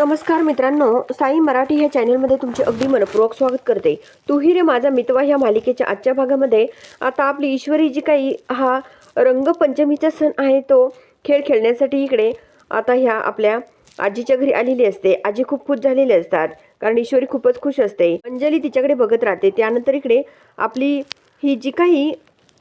नमस्कार मित्रांनो साई मराठी ह्या चॅनलमध्ये तुमचे अगदी मनपूर्वक स्वागत करते. तुही रे माझा मितवा ह्या मालिकेच्या आजच्या भागामध्ये. आता आपली ईश्वरी जी काही हा रंगपंचमीचा सण आहे तो खेळ खेळण्यासाठी इकडे आता ह्या आपल्या आजीच्या घरी आलेली असते. आजी खूप खुश झालेली असतात कारण ईश्वरी खूपच खुश असते. अंजली तिच्याकडे बघत राहते. त्यानंतर इकडे आपली ही जी काही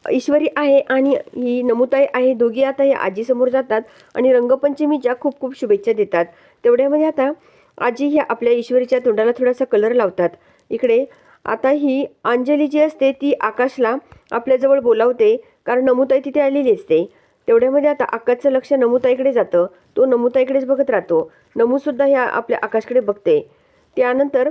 ईश्वरी आहे आणि ही नमुताई आहे दोघी आता या आजीसमोर जातात आणि रंगपंचमीच्या खूप खूप शुभेच्छा देतात. तेवढ्यामध्ये आता आजी ह्या आपल्या ईश्वरीच्या तोंडाला थोडासा कलर लावतात. इकडे आता ही अंजली जी असते ती आकाशला आपल्याजवळ बोलावते कारण नमुताई तिथे आलेली असते. तेवढ्यामध्ये आता आकाशचं लक्ष नमुताईकडे जातं. तो नमुताईकडेच बघत राहतो. नमूसुद्धा ह्या आपल्या आकाशकडे बघते. त्यानंतर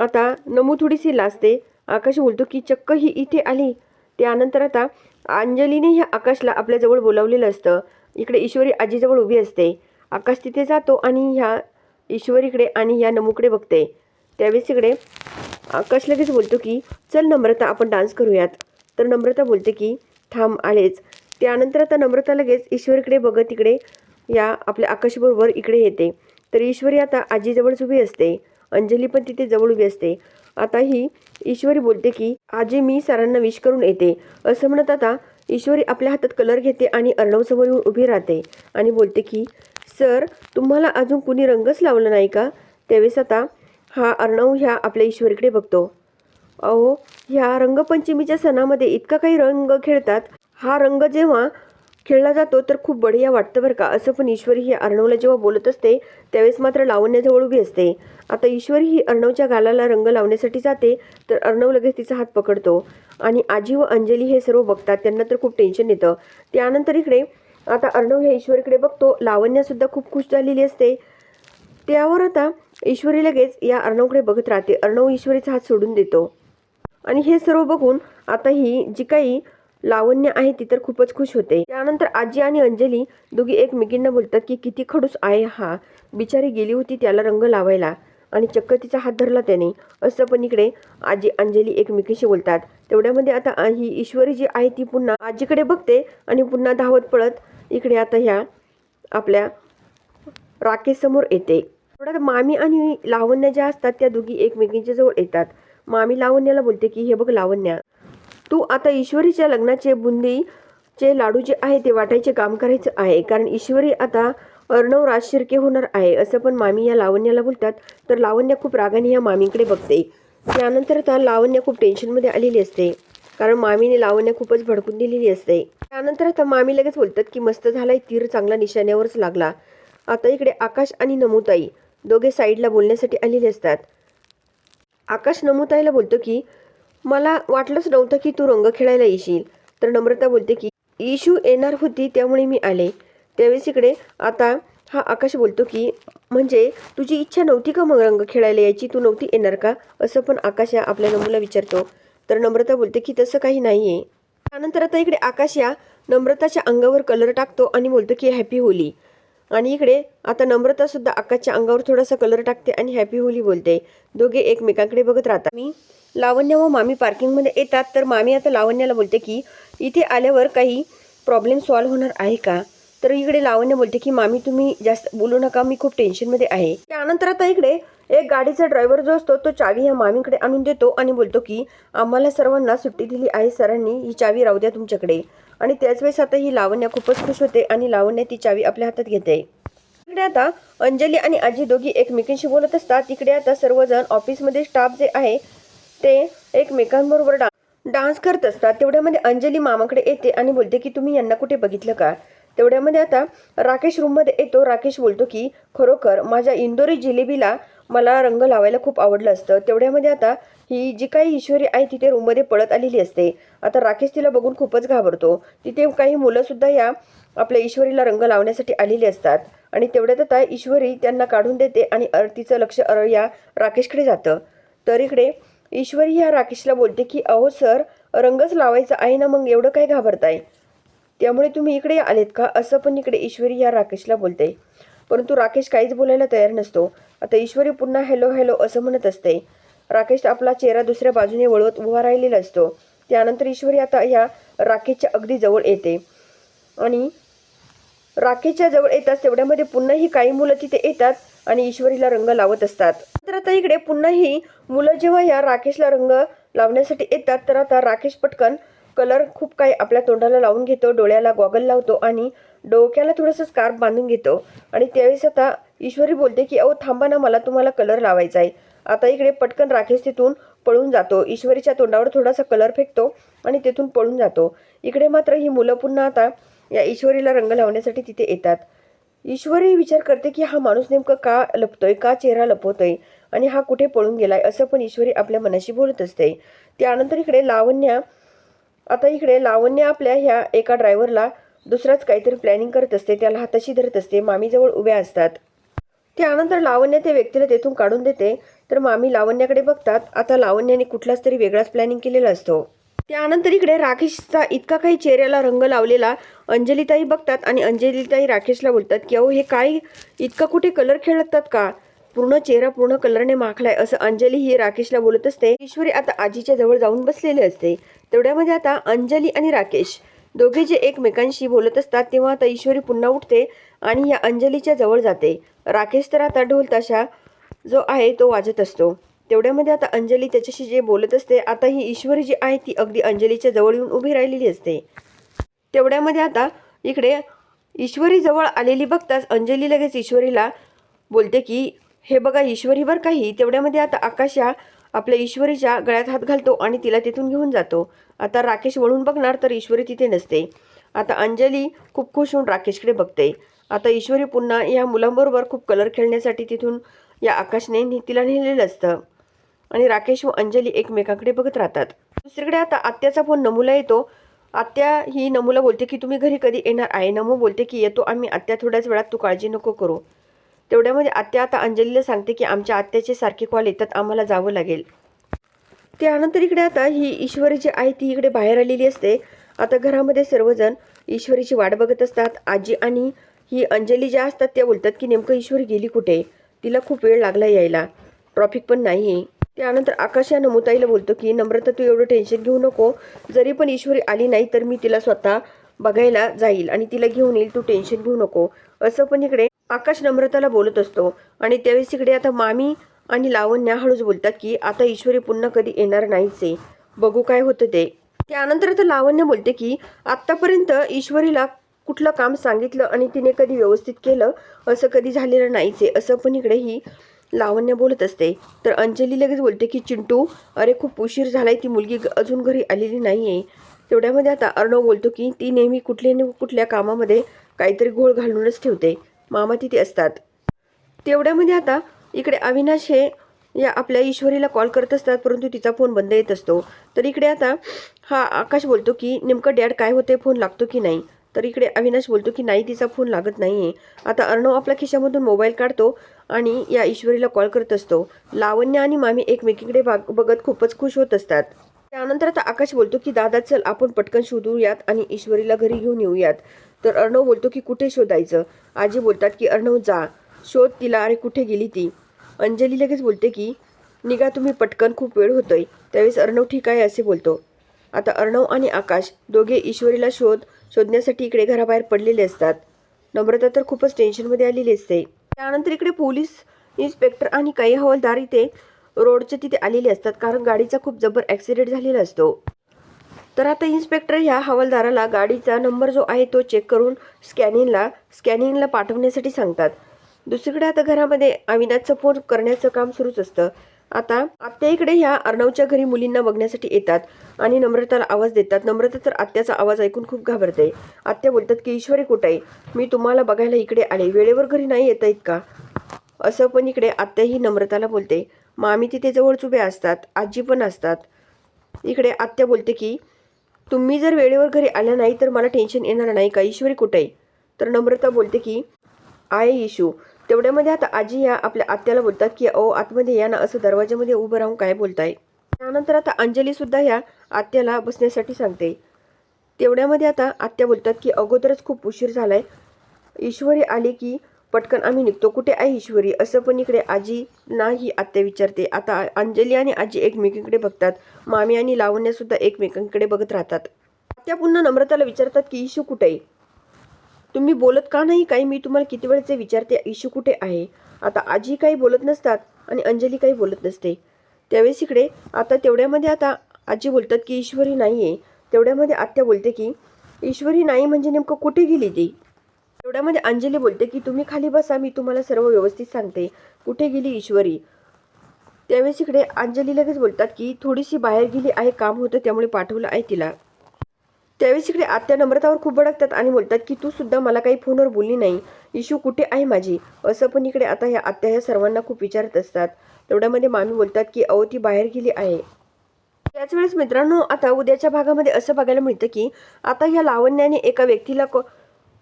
आता नमू थोडीशी लाजते. आकाश बोलतो की चक्क ही इथे आली. त्यानंतर आता अंजलीने ह्या आकाशला आपल्याजवळ बोलावलेलं असतं. इकडे ईश्वरी आजीजवळ उभी असते. आकाश तिथे जातो आणि ह्या ईश्वरीकडे आणि ह्या नमूकडे बघते. त्यावेळेस इकडे आकाश लगेच बोलतो की चल नम्रता आपण डान्स करूयात. तर नम्रता बोलते की थांब आलेच. त्यानंतर आता नम्रता लगेच ईश्वरीकडे बघत इकडे या आपल्या आकाशबरोबर इकडे येते. तर ईश्वरी आता आजीजवळच उभी असते. अंजली पण तिथे जवळ उभी असते. आता ही ईश्वरी बोलते की आजी मी सरांना विश करून येते. असं म्हणत आता ईश्वरी आपल्या हातात कलर घेते आणि अर्णवसमोर येऊन उभी राहते आणि बोलते की सर तुम्हाला अजून कुणी रंगच लावला नाही का? त्यावेळेस आता हा अर्णव ह्या आपल्या ईश्वरीकडे बघतो. अहो ह्या रंगपंचमीच्या सणामध्ये इतका काही रंग खेळतात. हा रंग जेव्हा खेळला जातो तर खूप बढिया वाटतं बरं का? असं पण ईश्वरी ही अर्णवला जेव्हा बोलत असते त्यावेळेस मात्र लावण्याजवळ उभी असते. आता ईश्वरी ही अर्णवच्या गालाला रंग लावण्यासाठी जाते तर अर्णव लगेच तिचा हात पकडतो. आणि आजी व अंजली हे सर्व बघतात त्यांना तर खूप टेन्शन येतं. त्यानंतर इकडे आता अर्णव ह्या ईश्वरीकडे बघतो. लावण्यासुद्धा खूप खुश झालेली असते. त्यावर आता ईश्वरी लगेच या अर्णवकडे बघत राहते. अर्णव ईश्वरीचा हात सोडून देतो. आणि हे सर्व बघून आता ही जी काही लावण्य आहे ती तर खूपच खुश होते. त्यानंतर आजी आणि अंजली दोघी एकमेकींना बोलतात की किती खडूस आहे हा. बिचारी गेली होती त्याला रंग लावायला. आणि चक्क तिचा हात धरला त्याने. असं पण इकडे आजी अंजली एकमेकीशी बोलतात. तेवढ्यामध्ये आता ही ईश्वरी जी आहे ती पुन्हा आजीकडे बघते आणि पुन्हा धावत पळत इकडे आता ह्या आपल्या राकेशसमोर येते. थोड्यात मामी आणि लावण्य ज्या असतात त्या दोघी एकमेकींच्या जवळ येतात. मामी लावण्याला बोलते की हे बघ लावण्या तू आता ईश्वरीच्या लग्नाचे बुंदीचे लाडू जे आहे ते वाटायचे काम करायचं आहे. कारण ईश्वरी आता अर्णव राजशिर्के होणार आहे. असं पण मामी या लावण्याला बोलतात. तर लावण्य खूप रागाने या मामीकडे बघते. त्यानंतर आता लावण्य खूप टेन्शनमध्ये आलेली असते. कारण मामीने लावण्य खूपच भडकून दिलेली असते. त्यानंतर आता मामी लगेच बोलतात की मस्त झालाय तीर चांगला निशाण्यावरच लागला. आता इकडे आकाश आणि नमुताई दोघे साईडला बोलण्यासाठी आलेले असतात. आकाश नमुताईला बोलतो की मला वाटलंच नव्हतं की तू रंग खेळायला येशील. तर नम्रता बोलते की इशू येणार होती त्यामुळे मी आले. त्यावेळेस इकडे आता हा आकाश बोलतो की म्हणजे तुझी इच्छा नव्हती का मग रंग खेळायला यायची? तू नव्हती येणार का? असं पण आकाश या आपल्या नमूला विचारतो. तर नम्रता बोलते की तसं काही नाही आहे त्यानंतर आता इकडे आकाश या नम्रताच्या अंगावर कलर टाकतो आणि बोलतो की हॅपी होली आणि इकडे आता नम्रतासुद्धा आकाशच्या अंगावर थोडासा कलर टाकते आणि हॅपी होली बोलते. दोघे एकमेकांकडे बघत राहतात. मी लावण्य व मामी पार्किंगमध्ये येतात तर मामी आता लावण्याला बोलते की इथे आल्यावर काही प्रॉब्लेम सॉल्व्ह होणार आहे का? तर इकडे लावण्य बोलते की मामी तुम्ही जास्त बोलू नका मी खूप टेन्शनमध्ये आहे. त्यानंतर आता इकडे एक गाडीचा ड्रायव्हर जो असतो तो चावी ह्या मामीकडे आणून देतो आणि बोलतो की आम्हाला सर्वांना सुट्टी दिली आहे सरांनी ही चावी राहू द्या तुमच्याकडे. आणि त्याच वेळेस आता ही लावण्य खूपच खुश होते आणि लावण्य ती चावी आपल्या हातात घेते. इकडे आता अंजली आणि आजी दोघी एकमेकींशी बोलत असतात. तिकडे आता सर्वजण ऑफिसमध्ये स्टाफ जे आहे ते एकमेकांबरोबर डान्स करत असतात. तेवढ्यामध्ये अंजली मामाकडे येते आणि बोलते की तुम्ही यांना कुठे बघितलं का? तेवढ्यामध्ये आता राकेश रूममध्ये येतो. राकेश बोलतो की खरोखर माझ्या इंदोरी जिलेबीला मला रंग लावायला खूप आवडलं असतं. तेवढ्यामध्ये आता ही जी काही ईश्वरी आहे तिथे रूममध्ये पळत आलेली असते. आता राकेश तिला बघून खूपच घाबरतो. तिथे काही मुलंसुद्धा या आपल्या ईश्वरीला रंग लावण्यासाठी आलेली असतात. आणि तेवढ्यात आता ईश्वरी त्यांना काढून देते आणि अर तिचं लक्ष अर या राकेशकडे जातं. तर इकडे ईश्वरी ह्या राकेशला बोलते की अहो सर रंगच लावायचा आहे ना मग एवढं काय घाबरताय? त्यामुळे तुम्ही इकडे आलेत का? असं पण इकडे ईश्वरी ह्या राकेशला बोलते. परंतु राकेश काहीच बोलायला तयार नसतो. आता ईश्वरी पुन्हा हॅलो हॅलो असं म्हणत असते. राकेश आपला चेहरा दुसऱ्या बाजूने वळवत उभा राहिलेला असतो. त्यानंतर ईश्वरी आता ह्या राकेशच्या अगदी जवळ येते. आणि राकेशच्या जवळ येताच तेवढ्यामध्ये पुन्हाही काही मुलं तिथे येतात आणि ईश्वरीला रंग लावत असतात. तर आता इकडे पुन्हाही मुलं जेव्हा या राकेशला रंग लावण्यासाठी येतात तर आता राकेश पटकन कलर खूप काही आपल्या तोंडाला लावून घेतो डोळ्याला गॉगल लावतो आणि डोक्याला थोडंसं स्कार्फ बांधून घेतो. आणि त्यावेळेस आता ईश्वरी बोलते की अहो थांबा ना मला तुम्हाला कलर लावायचा आहे. आता इकडे पटकन राकेश तिथून पळून जातो. ईश्वरीच्या तोंडावर थोडासा कलर फेकतो आणि तिथून पळून जातो. इकडे मात्र ही मुलं पुन्हा आता या ईश्वरीला रंग लावण्यासाठी तिथे येतात. ईश्वरी विचार करते की हा माणूस नेमकं का लपतोय का चेहरा लपवतोय आणि हा कुठे पळून गेलाय? असं पण ईश्वरी आपल्या मनाशी बोलत असते. त्यानंतर इकडे लावण्या आता इकडे लावण्य आपल्या ह्या एका ड्रायव्हरला दुसराच काहीतरी प्लॅनिंग करत असते त्याला हाताशी धरत असते मामीजवळ उभ्या असतात. त्यानंतर लावण्य त्या व्यक्तीला तेथून काढून देते तर मामी लावण्याकडे बघतात आता लावण्याने कुठलाच तरी वेगळाच प्लॅनिंग केलेला असतो. त्यानंतर इकडे राकेशचा इतका काही चेहऱ्याला रंग लावलेला अंजलीताई बघतात आणि अंजलीताई राकेशला बोलतात की अहो हे काय? इतका कुठे कलर खेळतात का? पूर्ण चेहरा पूर्ण कलरने माखलाय असं अंजली ही राकेशला बोलत असते. ईश्वरी आता आजीच्या जवळ जाऊन बसलेले असते. तेवढ्यामध्ये आता अंजली आणि राकेश दोघे जे एकमेकांशी बोलत असतात तेव्हा आता ईश्वरी पुन्हा उठते आणि या अंजलीच्या जवळ जाते. राकेश तर आता ढोलताशा जो आहे तो वाजत असतो. तेवढ्यामध्ये आता अंजली त्याच्याशी जे बोलत असते आता ही ईश्वरी जी आहे ती अगदी अंजलीच्या जवळ येऊन उभी राहिलेली असते. तेवढ्यामध्ये आता इकडे ईश्वरी जवळ आलेली बघताच अंजली लगेच ईश्वरीला बोलते की हे बघा ईश्वरीवर काही तेवढ्यामध्ये आता आकाश आपल्या ईश्वरीच्या गळ्यात हात घालतो आणि तिला तिथून घेऊन जातो. आता राकेश वळून बघणार तर ईश्वरी तिथे नसते. आता अंजली खूप खुश होऊन राकेशकडे बघते. आता ईश्वरी पुन्हा या मुलांबरोबर खूप कलर खेळण्यासाठी तिथून या आकाशने तिला नेलेलं असतं. आणि राकेश व अंजली एकमेकांकडे बघत राहतात. दुसरीकडे आता आत्याचा फोन नमुला येतो. आत्या ही नमूला बोलते की तुम्ही घरी कधी येणार आहे? नमू बोलते की येतो आम्ही. आत्या थोड्याच वेळात तू काळजी नको करू. तेवढ्यामध्ये आत्या आता अंजलीला सांगते की आमच्या आत्याचे सारखे कॉल येतात आम्हाला जावं लागेल. त्यानंतर इकडे आता ही ईश्वरी जी आहे ती इकडे बाहेर आलेली असते. आता घरामध्ये सर्वजण ईश्वरीची वाट बघत असतात. आजी आणि ही अंजली ज्या असतात त्या बोलतात की नेमकं ईश्वरी गेली कुठे? तिला खूप वेळ लागला यायला. ट्रॉफिक पण नाही त्यानंतर आकाश या नमुताईला बोलतो की नम्रता तू एवढं टेन्शन घेऊ नको. जरी पण ईश्वरी आली नाही तर मी तिला स्वतः बघायला जाईल आणि तिला घेऊन येईल. तू टेन्शन घेऊ नको. असं पण इकडे आकाश नम्रताला बोलत असतो. आणि त्यावेळेस इकडे आता मामी आणि लावण्या हळूच बोलतात की आता ईश्वरी पुन्हा कधी येणार नाहीच आहे बघू काय होतं ते. त्यानंतर आता लावण्य बोलते की आत्तापर्यंत ईश्वरीला कुठलं काम सांगितलं आणि तिने कधी व्यवस्थित केलं असं कधी झालेलं नाहीच आहे असं पण इकडे ही लावण्य बोलत असते. तर अंजली लगेच बोलते की चिंटू अरे खूप उशीर झालाय ती मुलगी अजून घरी आलेली नाही आहे तेवढ्यामध्ये आता अर्णव बोलतो की ती नेहमी कुठल्या न कुठल्या कामामध्ये काहीतरी घोळ घालूनच ठेवते. मामा तिथे असतात. तेवढ्यामध्ये आता इकडे अविनाश हे या आपल्या ईश्वरीला कॉल करत असतात परंतु तिचा फोन बंद येत असतो. तर इकडे आता हा आकाश बोलतो की नेमकं डॅड काय होते फोन लागतो की नाही? तर इकडे अविनाश बोलतो की नाही तिचा फोन लागत नाही आहे आता अर्णव आपल्या खिशामधून मोबाईल काढतो आणि या ईश्वरीला कॉल करत असतो. लावण्य आणि मामी एकमेकीकडे बाग बघत खूपच खुश होत असतात. त्यानंतर आता आकाश बोलतो की दादा चल आपण पटकन शोधूयात आणि ईश्वरीला घरी घेऊन येऊयात. तर अर्णव बोलतो की कुठे शोधायचं? आजी बोलतात की अर्णव जा. शोध तिला अरे कुठे गेली ती? अंजली लगेच बोलते की निघा तुम्ही पटकन खूप वेळ होतोय. त्यावेळेस अर्णव ठीक आहे असे बोलतो. आता अर्णव आणि आकाश दोघे ईश्वरीला शोध शोधण्यासाठी इकडे घराबाहेर पडलेले असतात. नम्रता तर खूपच टेन्शनमध्ये आलेली असते. त्यानंतर इकडे पोलीस इन्स्पेक्टर आणि काही हवालदार इथे रोडच्या तिथे आलेले असतात कारण गाडीचा खूप जबर ॲक्सिडेंट झालेला असतो. तर आता इन्स्पेक्टर ह्या हवालदाराला गाडीचा नंबर जो आहे तो चेक करून स्कॅनिंगला स्कॅनिंगला पाठवण्यासाठी सांगतात. दुसरीकडे आता घरामध्ये अविनाशचं फोन करण्याचं काम सुरूच असतं. आता आत्या इकडे ह्या अर्णवच्या घरी मुलींना बघण्यासाठी येतात आणि नम्रताला आवाज देतात. नम्रता तर आत्याचा आवाज ऐकून खूप घाबरते. आत्या बोलतात की ईश्वरी कुठं आहे? मी तुम्हाला बघायला इकडे आले. वेळेवर घरी नाही येत आहेत का? असं पण इकडे आत्याही नम्रताला बोलते. मामी तिथे जवळच उभे असतात. आजी पण असतात. इकडे आत्या बोलते की तुम्ही जर वेळेवर घरी आल्या नाही तर मला टेन्शन येणार नाही का? ईश्वरी कुठे? आहे तर नम्रता बोलते की आहे येशू तेवढ्यामध्ये आता आजी या आपल्या आत्याला बोलतात की ओ आतमध्ये या ना असं दरवाजामध्ये उभं राहून काय बोलताय? त्यानंतर आता अंजली सुद्धा ह्या आत्याला बसण्यासाठी सांगते. तेवढ्यामध्ये आता आत्या बोलतात की अगोदरच खूप उशीर झालाय. ईश्वरी आली की पटकन आम्ही निघतो. कुठे आहे ईश्वरी? असं पण इकडे आजी नाही आत्या विचारते. आता अंजली आणि आजी एकमेकींकडे बघतात. मामी आणि लावण्यासुद्धा एकमेकांकडे बघत राहतात. आत्या पुन्हा नम्रताला विचारतात की इशू कुठे आहे? तुम्ही बोलत का नाही काही? मी तुम्हाला किती वेळचे विचारते इशू कुठे आहे? आता आजी काही बोलत नसतात आणि अंजली काही बोलत नसते. त्यावेळेस इकडे आता तेवढ्यामध्ये आता आजी बोलतात की ईश्वरी नाही आहे तेवढ्यामध्ये आत्या बोलते की ईश्वरी नाही म्हणजे नेमकं कुठे गेली ती? एवढ्यामध्ये म्हणजे अंजली बोलते की तुम्ही खाली बसा मी तुम्हाला सर्व व्यवस्थित सांगते. कुठे गेली ईश्वरी? त्यावेळेस इकडे अंजली लगेच बोलतात की थोडीशी बाहेर गेली आहे काम होतं त्यामुळे पाठवलं आहे तिला. त्यावेळेस इकडे आत्या नम्रतावर खूप भडकतात आणि बोलतात की तू सुद्धा मला काही फोनवर बोलली नाही. इशू कुठे आहे माझी? असं पण इकडे आता ह्या आत्या ह्या सर्वांना खूप विचारत असतात. तेवढ्यामध्ये मामी बोलतात की अहो ती बाहेर गेली आहे. त्याच वेळेस मित्रांनो आता उद्याच्या भागामध्ये असं बघायला मिळतं की आता ह्या लावण्याने एका व्यक्तीला क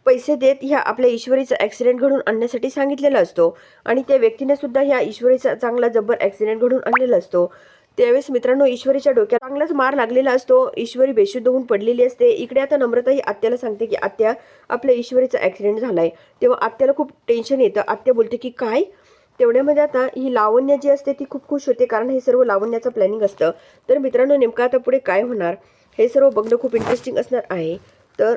पैसे देत ह्या आपल्या ईश्वरीचा ॲक्सिडेंट घडून आणण्यासाठी सांगितलेला असतो. आणि त्या व्यक्तीने सुद्धा ह्या ईश्वरीचा चांगला जब्बर ॲक्सिडेंट घडून आणलेला असतो. त्यावेळेस मित्रांनो ईश्वरीच्या डोक्यात चांगलाच मार लागलेला असतो. ईश्वरी बेशुद्ध होऊन पडलेली असते. इकडे आता नम्रता ही आत्याला सांगते की आत्या आपल्या ईश्वरीचा ॲक्सिडेंट झालाय. तेव्हा आत्याला खूप टेन्शन येतं. आत्या बोलते की काय? तेवढ्यामध्ये आता ही लावण्य जी असते ती खूप खुश होते. कारण हे सर्व लावण्याचं प्लॅनिंग असतं. तर मित्रांनो नेमकं आता पुढे काय होणार? हे सर्व बघणं खूप इंटरेस्टिंग असणार आहे. तर